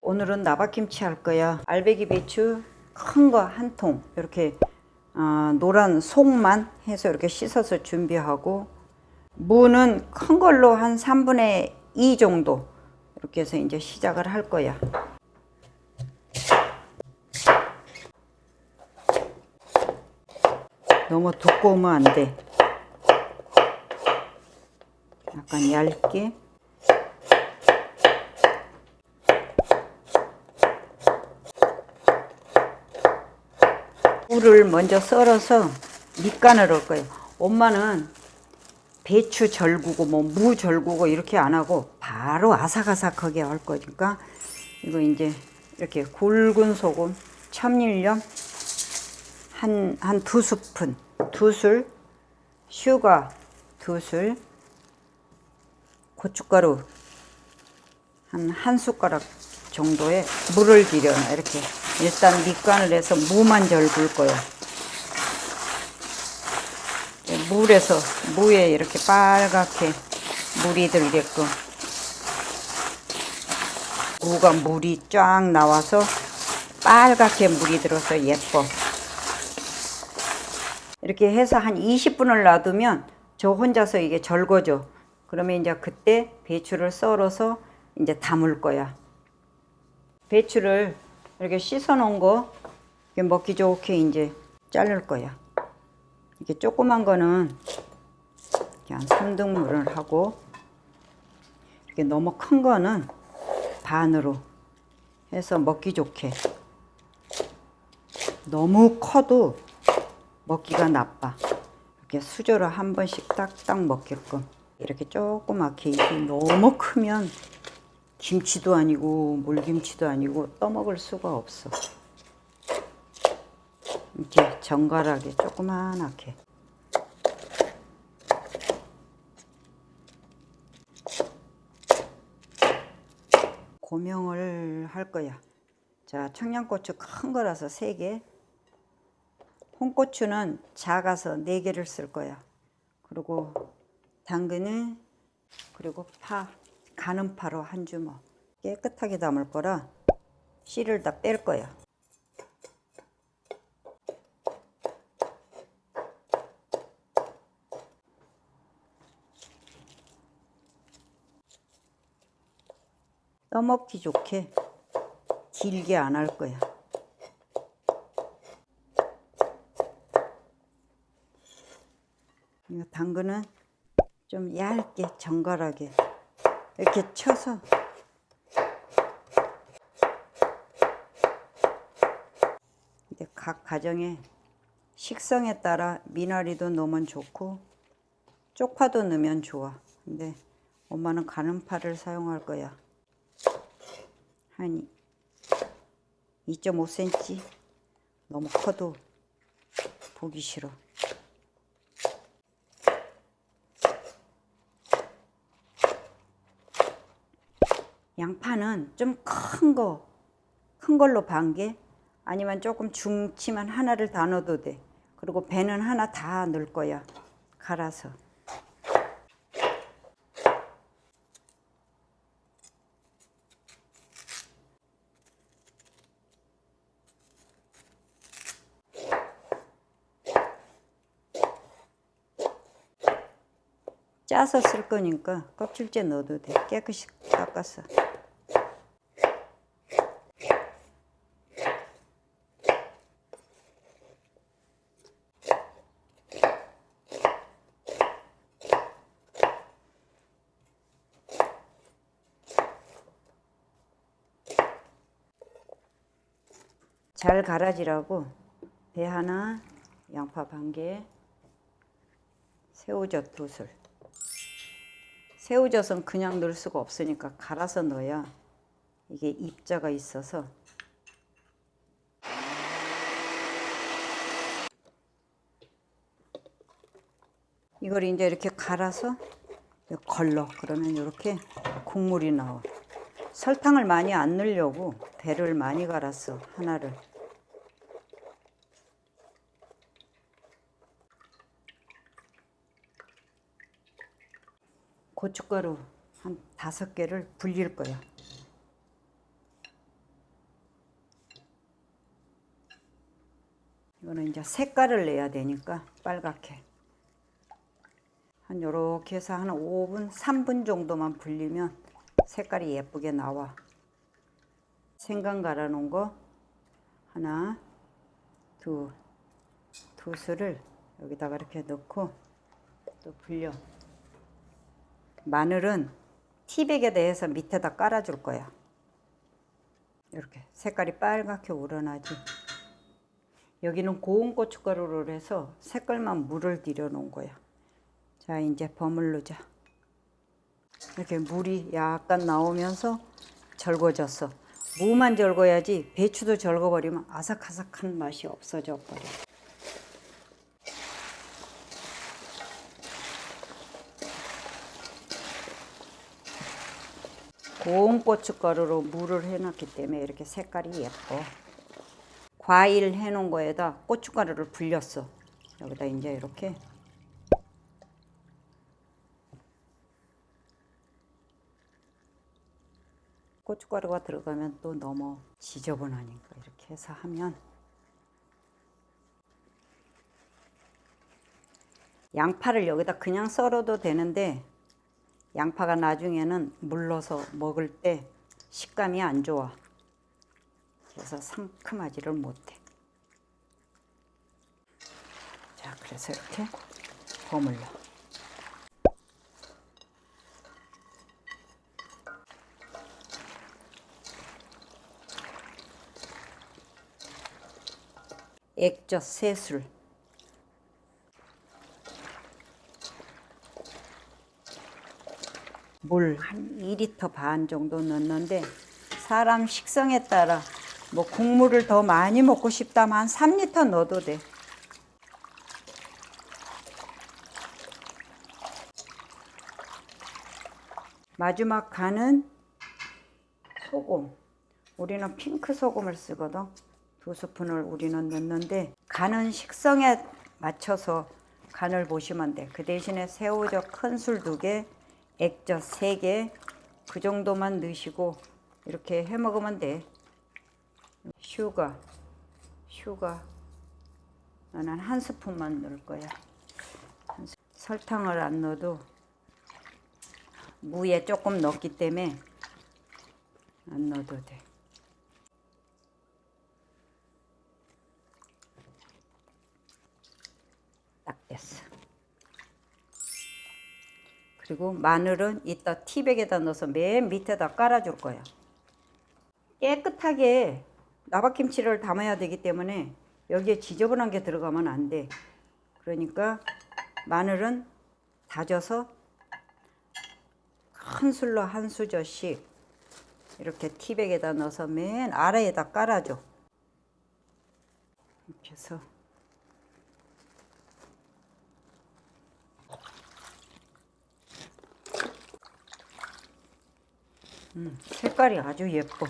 오늘은 나박김치 할 거야. 알배기 배추 큰 거 한 통. 이렇게 아, 노란 속만 해서 이렇게 씻어서 준비하고 무는 큰 걸로 한 3분의 2 정도 이렇게 해서 이제 시작을 할 거야. 너무 두꺼우면 안 돼. 약간 얇게. 물을 먼저 썰어서 밑간을 할 거예요. 엄마는 배추 절구고 뭐 무 절구고 이렇게 안 하고 바로 아삭아삭하게 할 거니까 이거 이제 이렇게 굵은 소금, 참일염 한 한 두 스푼, 두 술, 슈가 두 술, 고춧가루 한 한 숟가락 정도의 물을 들여 이렇게 일단 밑간을 해서 무만 절굴 거예요. 물에서 무에 이렇게 빨갛게 물이 들게끔 무가 물이 쫙 나와서 빨갛게 물이 들어서 예뻐. 이렇게 해서 한 20분을 놔두면 저 혼자서 이게 절거져. 그러면 이제 그때 배추를 썰어서 이제 담을 거야. 배추를 이렇게 씻어 놓은 거 먹기 좋게 이제 자를 거야. 이게 조그만 거는 한 3등분을 하고 이렇게 너무 큰 거는 반으로 해서 먹기 좋게. 너무 커도 먹기가 나빠. 이렇게 수저로 한 번씩 딱딱 먹게끔. 이렇게 조그맣게 이게 너무 크면 김치도 아니고 물김치도 아니고 떠먹을 수가 없어. 이렇게 정갈하게 조그만하게. 고명을 할 거야. 자, 청양고추 큰 거라서 3개. 홍고추는 작아서 4개를 쓸 거야. 그리고 당근은 그리고 파, 가는 파로 한 주먹. 깨끗하게 담을 거라 씨를 다 뺄 거야. 떠먹기 좋게 길게 안 할 거야. 이거 당근은 좀 얇게 정갈하게 이렇게 쳐서 이제 각 가정의 식성에 따라 미나리도 넣으면 좋고 쪽파도 넣으면 좋아. 근데 엄마는 가는 파를 사용할 거야. 한 2.5cm 너무 커도 보기 싫어. 양파는 좀 큰 거, 큰 걸로 반 개, 아니면 조금 중치만 하나를 다 넣어도 돼. 그리고 배는 하나 다 넣을 거야. 갈아서. 짜서 쓸 거니까 껍질째 넣어도 돼. 깨끗이 닦았어. 잘 갈아지라고 배 하나, 양파 반 개, 새우젓 두 술. 새우젓은 그냥 넣을 수가 없으니까 갈아서 넣어야 이게 입자가 있어서. 이걸 이제 이렇게 갈아서 걸러. 그러면 이렇게 국물이 나와. 설탕을 많이 안 넣으려고 배를 많이 갈았어 하나를 고춧가루 한 다섯 개를 불릴 거야. 이거는 이제 색깔을 내야 되니까 빨갛게. 한 요렇게 해서 한 5분, 3분 정도만 불리면 색깔이 예쁘게 나와. 생강 갈아 놓은 거 하나, 두, 두 수를 여기다가 이렇게 넣고 또 불려. 마늘은 티백에 대해서 밑에다 깔아줄 거야. 이렇게 색깔이 빨갛게 우러나지. 여기는 고운 고춧가루를 해서 색깔만 물을 들여 놓은 거야. 자, 이제 버무르자. 이렇게 물이 약간 나오면서 절거졌어. 무만 절거야지 배추도 절거버리면 아삭아삭한 맛이 없어져 버려. 고운 고춧가루로 물을 해놨기 때문에 이렇게 색깔이 예뻐. 과일 해놓은 거에다 고춧가루를 불렸어. 여기다 이제 이렇게 고춧가루가 들어가면 또 너무 지저분하니까 이렇게 해서 하면 양파를 여기다 그냥 썰어도 되는데 양파가 나중에는 물러서 먹을 때 식감이 안 좋아. 그래서 상큼하지를 못해. 자, 그래서 이렇게 버물러. 액젓 세술. 물 한 2리터 반 정도 넣는데 사람 식성에 따라 뭐 국물을 더 많이 먹고 싶다면 한 3리터 넣어도 돼. 마지막 간은 소금. 우리는 핑크 소금을 쓰거든. 두 스푼을 우리는 넣는데 간은 식성에 맞춰서 간을 보시면 돼. 그 대신에 새우젓 큰 술 두 개, 액젓 세 개, 그 정도만 넣으시고 이렇게 해 먹으면 돼. 슈가, 슈가. 나는 한 스푼만 넣을 거야. 한 스- 설탕을 안 넣어도 무에 조금 넣기 때문에 안 넣어도 돼. 딱 됐어. 그리고 마늘은 이따 티백에다 넣어서 맨 밑에다 깔아줄 거야. 깨끗하게 나박김치를 담아야 되기 때문에 여기에 지저분한 게 들어가면 안 돼. 그러니까 마늘은 다져서 큰 술로 한 수저씩 이렇게 티백에다 넣어서 맨 아래에다 깔아줘. 이렇게 해서 음, 색깔이 아주 예뻐.